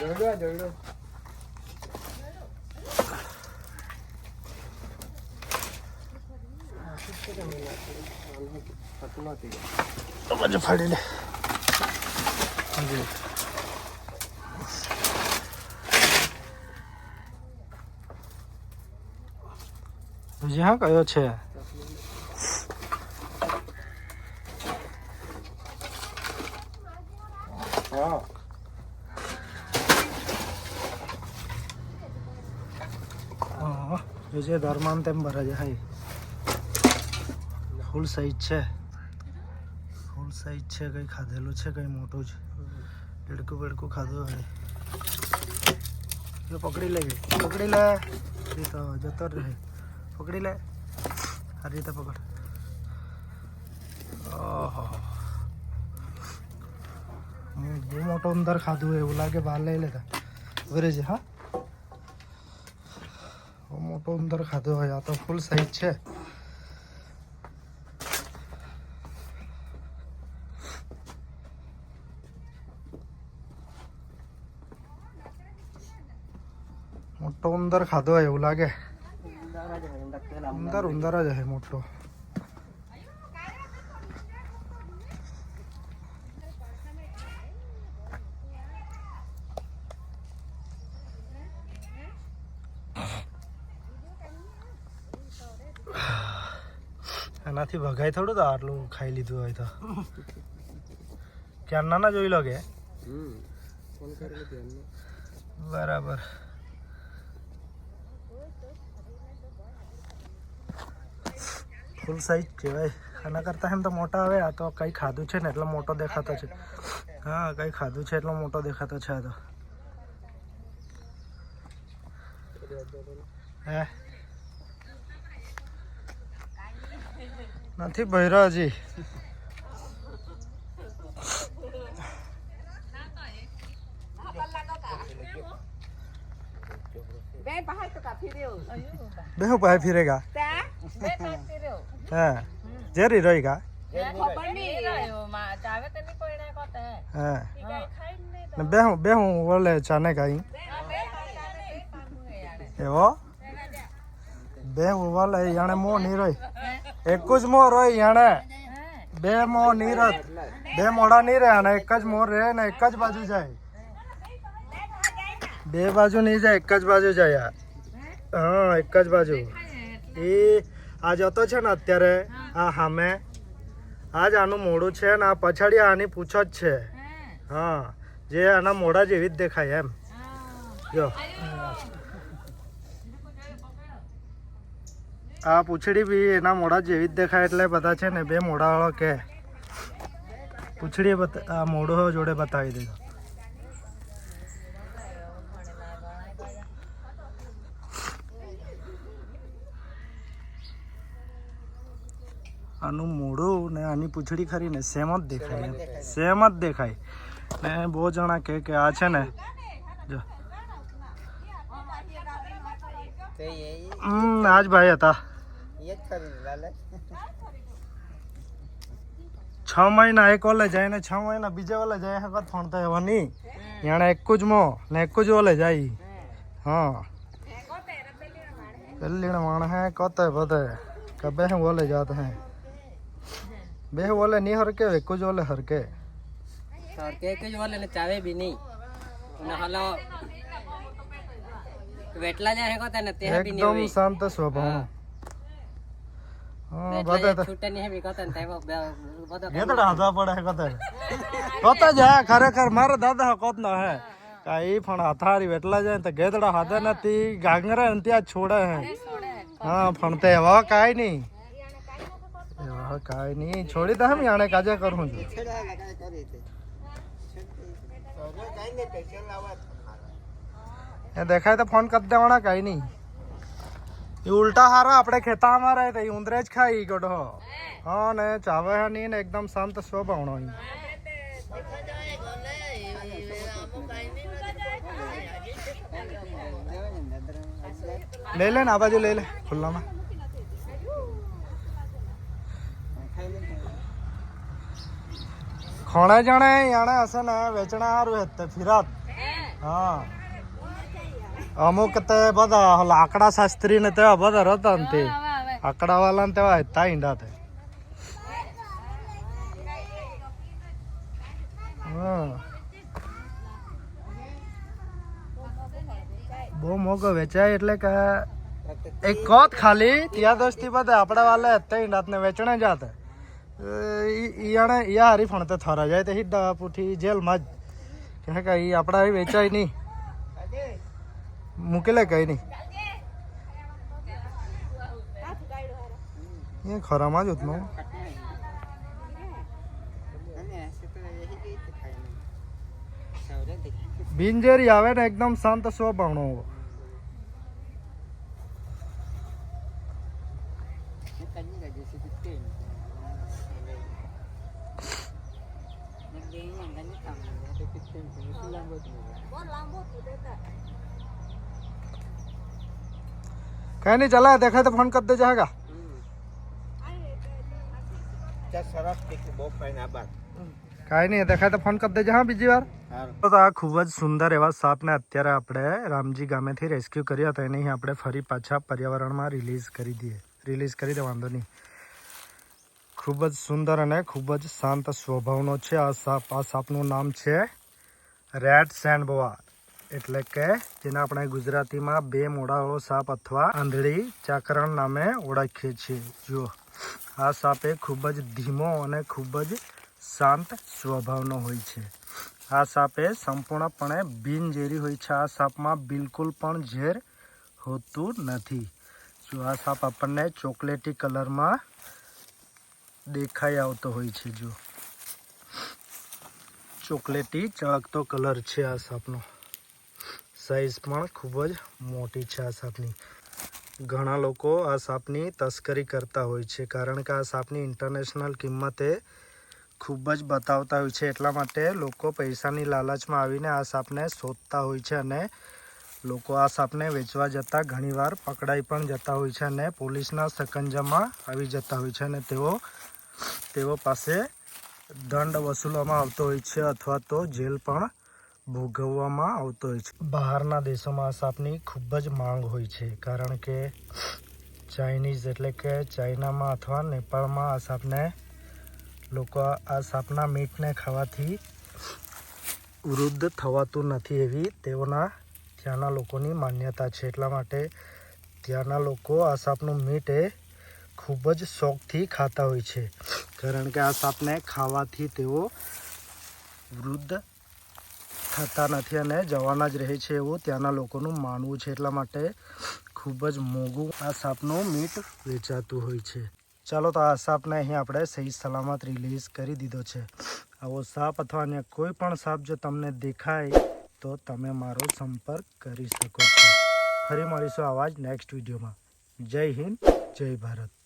જોડો જોડો તો બાજુ ફાડી લે જી. હજી હા કયો છે હા હા જે ધર્માન તેમ ભરા છે હાઈ ફૂલ સાઈઝ છે. ફૂલ સાઈઝ છે કઈ ખાધેલું છે કઈ મોટું છે. દેડકું બેડકું ખાધું હોય. એ પકડી લે પકડી લે. એ તો જતો જ રહે. પકડી લે. આ રીતે પકડ. ઓહો. હમ, બહુ મોટો અંદર ખાધું હોય એવું લાગે બહાર લઈ લેતા. વરે છે હા. બહુ મોટો ઉંદર ખાધો હોય આ તો ફૂલ સાઈઝ છે. મોટો ઉંદર ખાધો હોય એવું લાગે. ઉંદર ઉંદર જ હે મોટો. એનાથી ભગાય થોડું તો આટલું ખાઈ લીધું હોય તો. ક્યારના ના જોઈ લો કે? બરાબર. ફૂલ સાઈઝ કહેવાય. આના કરતાં એમ તો મોટા આવે આ તો કંઈ ખાધું છે ને એટલો મોટો દેખાતો છે. હા કંઈ ખાધું છે એટલો મોટો દેખાતો છે આ તો. હે? નથી ભર્યો હજી બે બહાર તો કાપી રહ્યો બેહુ પાસે ફિરેગા તા બે કાપી રહ્યો હા જેરી રહી ગા ખબર નહીં હા ઈ કાંઈ ખાઈ જ નહીં ને બેહું બેહું ઓલે ચાને કાઈ એવો બેહું ઓલે યાણે મો ની રોય એક જ મોર હોય યાણે. બે મો ની રત બે મોડા નહીં રહે અને એક જ મોર રહે ને એક જ બાજુ જાય. બે બાજુ નહીં જાય, એક જ બાજુ જાય હા, એક જ બાજુ. એ આ જતો છે ને અત્યારે, આ સામે આજ આનું મોડું છે ને આ પછાડી આની પૂછો જ છે. હા, જે આના મોઢા જેવી જ દેખાય એમ. જો. આ પૂછડી બી એના મોઢા જેવી જ દેખાય એટલે બધા છે ને બે મોઢાવાળો કે. પૂછડી આ મોઢો જોડે બતાવી દીધો આનું મોઢું ને આની પૂંછડી ખરી ને સેમ જ દેખાય. સેમ જ દેખાય. ને બહુ જણા કે કે આ છે ને. જો. આજ ભાઈ હતા. છ મહિના એક ઓલે જાય ને છ મહિના બીજા ઓલે જાય હકત ફણતા એવા નહીં. યાણે એક જ મો ને એક જ ઓલે જાય. હા. પેલી માણ હે કોતે બધે. કે બે ઓલે જાત હે. બે ઓલે નહીં હરકે એક જ ઓલે હરકે. કેક જ ઓલે ને ચાવે બી નહીં. ને હલો વેટલા જાય હેકો તને તે બી નહીં એકદમ શાંત સ્વભાવ ખરેખર મારો દાદા કોત નો હે. કાઈ પણ હાથારી વેટલા જાય તો ગેતડા હાથે નથી ગાંગરે ત્યાં છોડે હે. હા પણ તે એવા કાઈ નહીં. એવા કાઈ નહીં. છોડી દે હમ યાણે કાજે કરું છું. એ દેખાય તો ફોન કરી દેવાના કાઈ નહીં. એ ઉલટા હારા, આપણે ખેતામાં રહે તો ઉંદરે જ ખાઈ ગઢો. હા, ને ચાવે હે નહીં ને એકદમ શાંત સ્વભાવનો. લઈ લે ને આ બાજુ લઈ લે, ખુલ્લામાં. ખોણે જણે યાણે હશે ને, વેચણા સારું હેત ફિરાત. હા. અમુક તે બધા લાકડા શાસ્ત્રી ને તેવા બધા રતા ને તે. આકડા વાળા ને તેવા હતા ઈંડા તે. બહુ મોગો વેચાય એટલે કે એક કોત ખાલી ત્યાં દોસ્તી બધા આપણા વાલે હતા ઈંડા ને વેચણે જાતે. ઈયાણે ઈયા હારી ફણતે થરા જાય તે હિદ્દા પૂઠી જેલમાં જ. કે કે ઈ આપણા વેચાય નહીં. મૂકેલે કઈ નહીં? એ ખરામાં જ ઉતનો બિનજેરી આવે ને એકદમ શાંત સ્વભાવનો કઈ નહીં ચલા દેખાય તો ફોન કરી દેજે હાગા કાંઈ નહીં દેખાય તો ફોન કરી દેજે હા બીજી વાર. તો આ ખૂબ જ સુંદર એવા સાપને અત્યારે આપણે રામજી ગામેથી રેસ્ક્યુ કર્યા હતા. એને આપણે ફરી પાછા પર્યાવરણમાં રિલીઝ કરી દઈએ. રિલીઝ કરી દે વાંધો નહીં ખૂબ જ સુંદર અને ખૂબ જ શાંત સ્વભાવનો છે આ સાપ. આ સાપનું નામ છે રેડ સેન્ડબોવા એટલે કે જેને આપણે ગુજરાતીમાં બે મોડાવાળો સાપ અથવા આંધળી ચાકરણ નામે ઓળખીએ છીએ. જુઓ, આ સાપ એ ખૂબ જ ધીમો અને ખૂબ જ શાંત સ્વભાવનો હોય છે. આ સાપ સંપૂર્ણપણે બિનઝેરી હોય છે. આ સાપમાં બિલકુલ પણ ઝેર હોતું નથી. જો આ સાપ આપણને ચોકલેટી કલરમાં દેખાઈ આવતો હોય છે જો ચોકલેટી ચળકતો કલર છે આ સાપનો. સાઈઝ પણ ખૂબ જ મોટી છે આ સાપની. ઘણા લોકો આ સાપની તસ્કરી કરતા હોય છે, કારણ કે આ સાપની ઇન્ટરનેશનલ કિંમતે ખૂબ જ બતાવતા હોય છે. એટલા માટે લોકો પૈસાની લાલચમાં આવીને આ સાપને શોધતા હોય છે અને લોકો આ સાપને વેચવા જતાં ઘણીવાર પકડાઈ પણ જતા હોય છે અને પોલીસના સકંજામાં આવી જતા હોય છે અને તેઓ તેઓ પાસે દંડ વસૂલવામાં આવતો હોય છે અથવા તો જેલ પણ ભોગવવામાં આવતો હોય છે. બહારના દેશોમાં આ સાપની ખૂબ જ માંગ હોય છે, કારણ કે ચાઇનીઝ એટલે કે ચાઇનામાં અથવા નેપાળમાં આ સાપને લોકો આ સાપના મીટને ખાવાથી વૃદ્ધ થવાતું નથી એવી તેઓના ત્યાંના લોકોની માન્યતા છે. એટલા માટે ત્યાંના લોકો આ સાપનું મીટ એ ખૂબ જ શોખથી ખાતા હોય છે, કારણ કે આ સાપને ખાવાથી તેઓ વૃદ્ધ થતા નથી અને જવાના જ રહે છે એવું ત્યાંના લોકોનું માનવું છે. એટલા માટે ખૂબ જ મોંઘું આ સાપનું મીટ વેચાતું હોય છે. ચાલો તો આ સાપને અહીં આપણે સહી સલામત રિલીઝ કરી દીધો છે. આવો સાપ અથવા અન્ય કોઈ પણ સાપ જો તમને દેખાય તો તમે મારો સંપર્ક કરી શકો છો. ફરી મળીશું આવા જ નેક્સ્ટ વિડીયોમાં જય હિન્દ, જય ભારત.